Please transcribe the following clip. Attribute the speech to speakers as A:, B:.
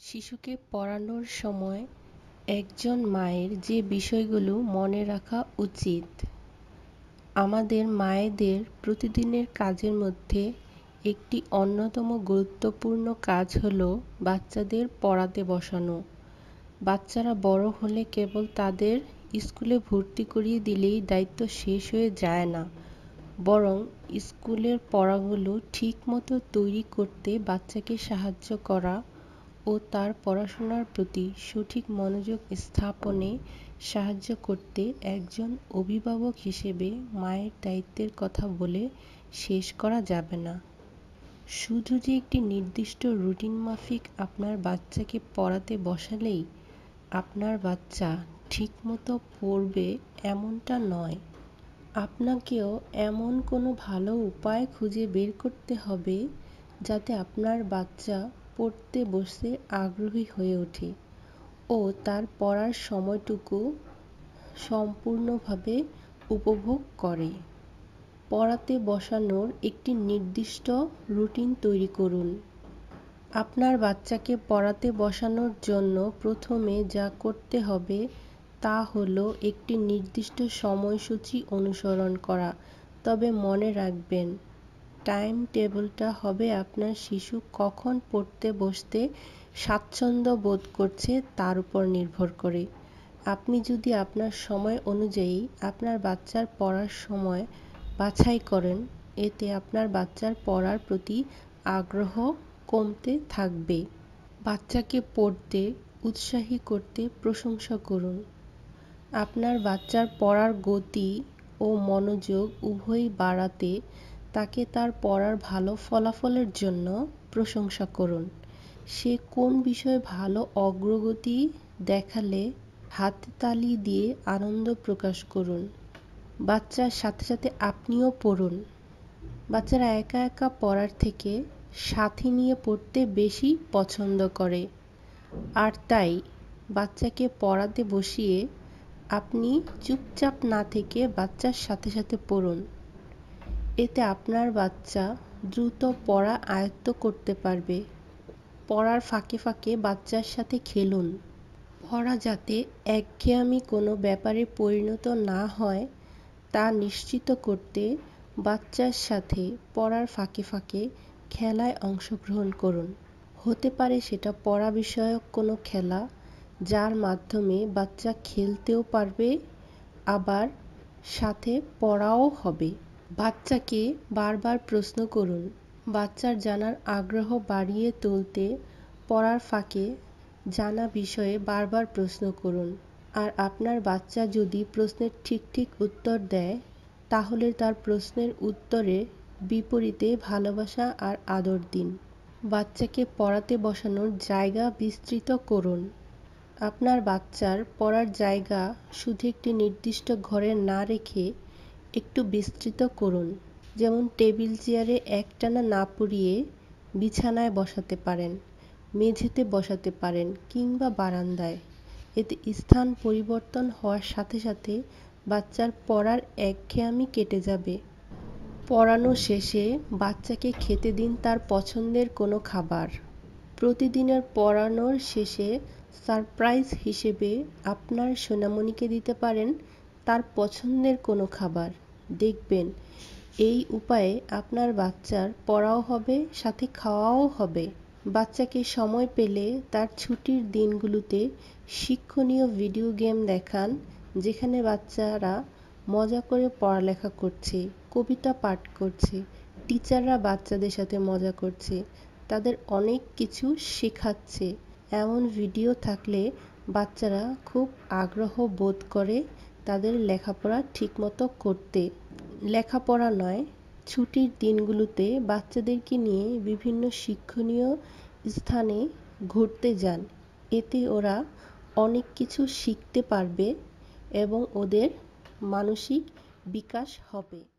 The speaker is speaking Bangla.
A: শিশুকে পড়ানোর সময় একজন মায়ের যে বিষয়গুলো মনে রাখা উচিত। আমাদের মায়েদের প্রতিদিনের কাজের মধ্যে একটি অন্যতম গুরুত্বপূর্ণ কাজ হলো বাচ্চাদের পড়াতে বসানো। বাচ্চারা বড় হলে কেবল তাদের স্কুলে ভর্তি করিয়ে দিলেই দায়িত্ব শেষ হয়ে যায় না। বরং স্কুলের পড়াগুলো ঠিকমতো তৈরি করতে বাচ্চাকে সাহায্য করা ও তার পড়াশোনার প্রতি সঠিক মনোযোগ স্থাপনে সাহায্য করতে একজন অভিভাবক হিসেবে মায়ের দায়িত্বের কথা বলে শেষ করা যাবে না। শুধু যে একটি নির্দিষ্ট রুটিন মাফিক আপনার বাচ্চাকে পড়াতে বসালেই আপনার বাচ্চা ঠিকমতো পড়বে এমনটা নয়। আপনাকেও এমন কোনো ভালো উপায় খুঁজে বের করতে হবে যাতে আপনার বাচ্চা পড়তে বসতে আগ্রহী হয়ে ওঠে ও তার পড়ার সময়টুকু সম্পূর্ণভাবে উপভোগ করে। পড়াতে বসানোর একটি নির্দিষ্ট রুটিন তৈরি করুন। আপনার বাচ্চাকে পড়াতে বসানোর জন্য প্রথমে যা করতে হবে তা হলো একটি নির্দিষ্ট সময়সূচি অনুসরণ করা। তবে মনে রাখবেন টাইম টেবিলটা হবে আপনার শিশু কখন পড়তে বসতে স্বাচ্ছন্দ্য বোধ করছে তার উপর নির্ভর করে। আপনি যদি আপনার সময় অনুযায়ী আপনার বাচ্চার পড়ার সময় বাছাই করেন, এতে আপনার বাচ্চার পড়ার প্রতি আগ্রহ কমতে থাকবে। বাচ্চাকে পড়তে, উৎসাহী করতে প্রশংসা করুন। আপনার বাচ্চার পড়ার গতি ও মনোযোগ উভয়ই বাড়াতে তাকে তার পড়ার ভালো ফলাফলের জন্য প্রশংসা করুন। সে কোন বিষয়ে ভালো অগ্রগতি দেখালে হাততালি দিয়ে আনন্দ প্রকাশ করুন। বাচ্চার সাথে সাথে আপনিও পড়ুন। বাচ্চারা একা একা পড়ার থেকে সাথী নিয়ে পড়তে বেশি পছন্দ করে। আর তাই বাচ্চাকে পড়াতে বসিয়ে আপনি চুপচাপ না থেকে বাচ্চার সাথে সাথে পড়ুন। এতে আপনার বাচ্চা দ্রুত পড়া আয়ত্ত করতে পারবে। পড়ার ফাঁকে ফাঁকে বাচ্চার সাথে খেলুন। পড়া যাতে একঘেয়েমি কোনো ব্যাপারে পরিণত না হয়, তা নিশ্চিত করতে বাচ্চার সাথে পড়ার ফাঁকে ফাঁকে খেলায় অংশগ্রহণ করুন। হতে পারে সেটা পড়া বিষয়ক কোনো খেলা, যার মাধ্যমে বাচ্চা খেলতেও পারবে, আবার সাথে পড়াও হবে। বাচ্চাকে বারবার প্রশ্ন করুন, বাচ্চার জানার আগ্রহ বাড়িয়ে তুলতে পড়ার ফাঁকে জানা বিষয়ে বারবার প্রশ্ন করুন, আর আপনার বাচ্চা যদি প্রশ্নের ঠিক ঠিক উত্তর দেয়, তাহলে তার প্রশ্নের উত্তরে বিপরীতে ভালোবাসা আর আদর দিন। বাচ্চাকে পড়াতে বসানোর জায়গা বিস্তৃত করুন। আপনার বাচ্চার পড়ার জায়গা শুধু একটি নির্দিষ্ট ঘরে না রেখে একটু বিস্তৃত করুন। যেমন টেবিল চেয়ারে একটানা না পড়িয়ে বিছানায় বসাতে পারেন, মেঝেতে বসাতে পারেন কিংবা বারান্দায়। এতে স্থান পরিবর্তন হওয়ার সাথে সাথে বাচ্চার পড়ার একঘেয়েমি কেটে যাবে। পড়ানো শেষে বাচ্চাকে খেতে দিন তার পছন্দের কোনো খাবার। প্রতিদিনের পড়ানোর শেষে সারপ্রাইজ হিসেবে আপনার সোনামণিকে দিতে পারেন তার পছন্দের কোনো খাবার। দেখবেন। এই উপায়ে আপনার বাচ্চার পড়াও হবে, সাথে খাওয়াও হবে। বাচ্চাকে সময় পেলে তার ছুটির দিনগুলোতে শিক্ষণীয় ভিডিও গেম দেখান, যেখানে বাচ্চারা মজা করে পড়ালেখা করছে, কবিতা পাঠ করছে, টিচাররা বাচ্চাদের সাথে মজা করছে, তাদের অনেক কিছু শেখাচ্ছে। এমন ভিডিও থাকলে বাচ্চারা খুব আগ্রহ বোধ করে তাদের লেখাপড়া ঠিকমতো করতে। লেখাপড়া নয়, ছুটির দিনগুলোতে বাচ্চাদেরকে নিয়ে বিভিন্ন শিক্ষণীয় স্থানে ঘুরতে যান। এতে ওরা অনেক কিছু শিখতে পারবে এবং ওদের মানসিক বিকাশ হবে।